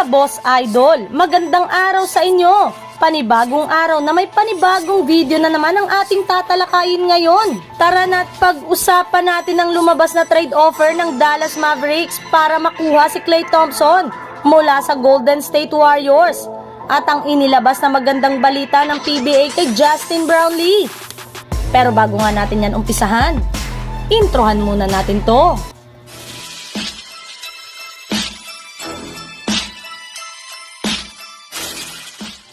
Mga boss idol, magandang araw sa inyo. Panibagong araw na may panibagong video na naman ang ating tatalakayin ngayon. Tara na't pag-usapan natin ang lumabas na trade offer ng Dallas Mavericks para makuha si Klay Thompson mula sa Golden State Warriors at ang inilabas na magandang balita ng PBA kay Justin Brownlee. Pero bago nga natin yan umpisahan, introhan muna natin to.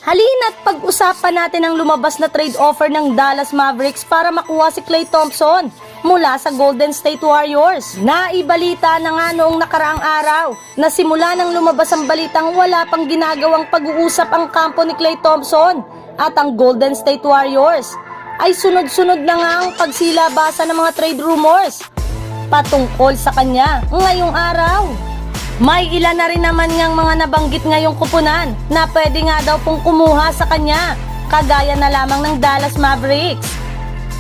Halina't pag-usapan natin ang lumabas na trade offer ng Dallas Mavericks para makuha si Klay Thompson mula sa Golden State Warriors. Naibalita na nga noong nakaraang araw na simula nang lumabas ang balitang wala pang ginagawang pag-uusap ang kampo ni Klay Thompson at ang Golden State Warriors ay sunod-sunod na nga ang pagsilabasa ng mga trade rumors patungkol sa kanya ngayong araw. May ilan na rin naman niyang mga nabanggit ngayong kupunan na pwede nga daw pong kumuha sa kanya, kagaya na lamang ng Dallas Mavericks.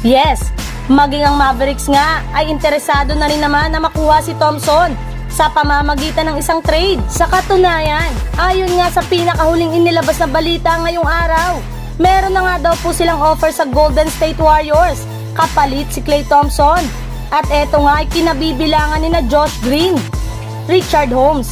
Yes, maging ang Mavericks nga ay interesado na rin naman na makuha si Thompson sa pamamagitan ng isang trade. Sa katunayan, ayon nga sa pinakahuling inilabas na balita ngayong araw, meron na nga daw po silang offer sa Golden State Warriors kapalit si Klay Thompson. At eto nga ay kinabibilangan ni na Josh Green, Richard Holmes,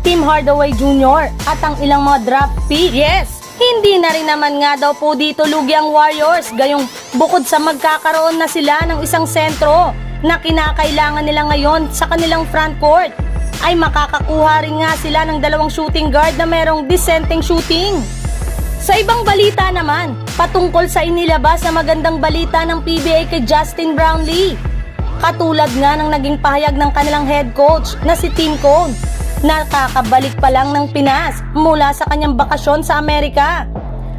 Tim Hardaway Jr. at ang ilang mga draft pick. Yes! Hindi na rin naman nga daw po dito lugi ang Warriors gayong bukod sa magkakaroon na sila ng isang sentro na kinakailangan nila ngayon sa kanilang front court ay makakakuha rin nga sila ng dalawang shooting guard na merong dissenting shooting. Sa ibang balita naman, patungkol sa inilabas na magandang balita ng PBA kay Justin Brownlee. Katulad nga ng naging pahayag ng kanilang head coach na si Tim Cone na kakabalik pa lang ng Pinas mula sa kanyang bakasyon sa Amerika.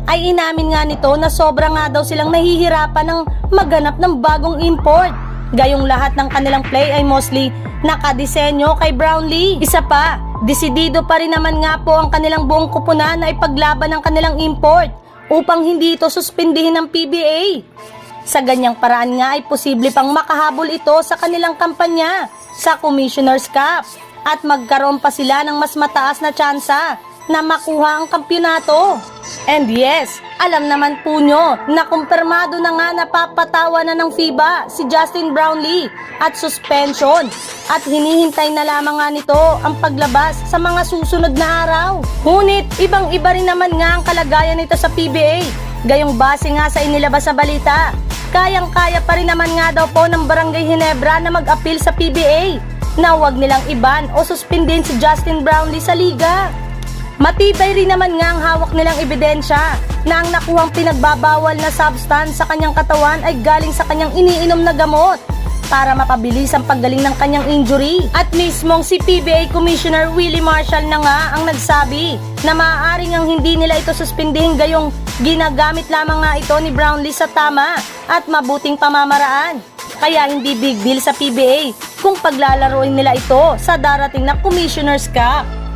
Ay inamin nga nito na sobra nga daw silang nahihirapan ng maghanap ng bagong import. Gayong lahat ng kanilang play ay mostly nakadisenyo kay Brownlee. Isa pa, desidido pa rin naman nga po ang kanilang buong kupunan na ipaglaban ng kanilang import upang hindi ito suspindihin ng PBA. Sa ganyang paraan nga ay posible pang makahabol ito sa kanilang kampanya sa Commissioner's Cup at magkaroon pa sila ng mas mataas na tsansa na makuha ang kampyonato. And yes, alam naman po nyo na kumpirmado na nga napapatawa na ng FIBA si Justin Brownlee at suspension at hinihintay na lamang nga nito ang paglabas sa mga susunod na araw. Ngunit ibang iba rin naman nga ang kalagayan nito sa PBA. Gayong base nga sa inilabas na balita, kayang-kaya pa rin naman nga daw po ng Barangay Hinebra na mag-appeal sa PBA na huwag nilang iban o suspendin si Justin Brownlee sa liga. Matibay rin naman nga ang hawak nilang ebidensya na ang nakuhang pinagbabawal na substance sa kanyang katawan ay galing sa kanyang iniinom na gamot para mapabilis ang paggaling ng kanyang injury. At mismong si PBA Commissioner Willie Marshall na nga ang nagsabi na maaaring ang hindi nila ito suspindihin gayong ginagamit lamang nga ito ni Brownlee sa tama at mabuting pamamaraan. Kaya hindi big deal sa PBA kung paglalaroin nila ito sa darating na Commissioner's Cup.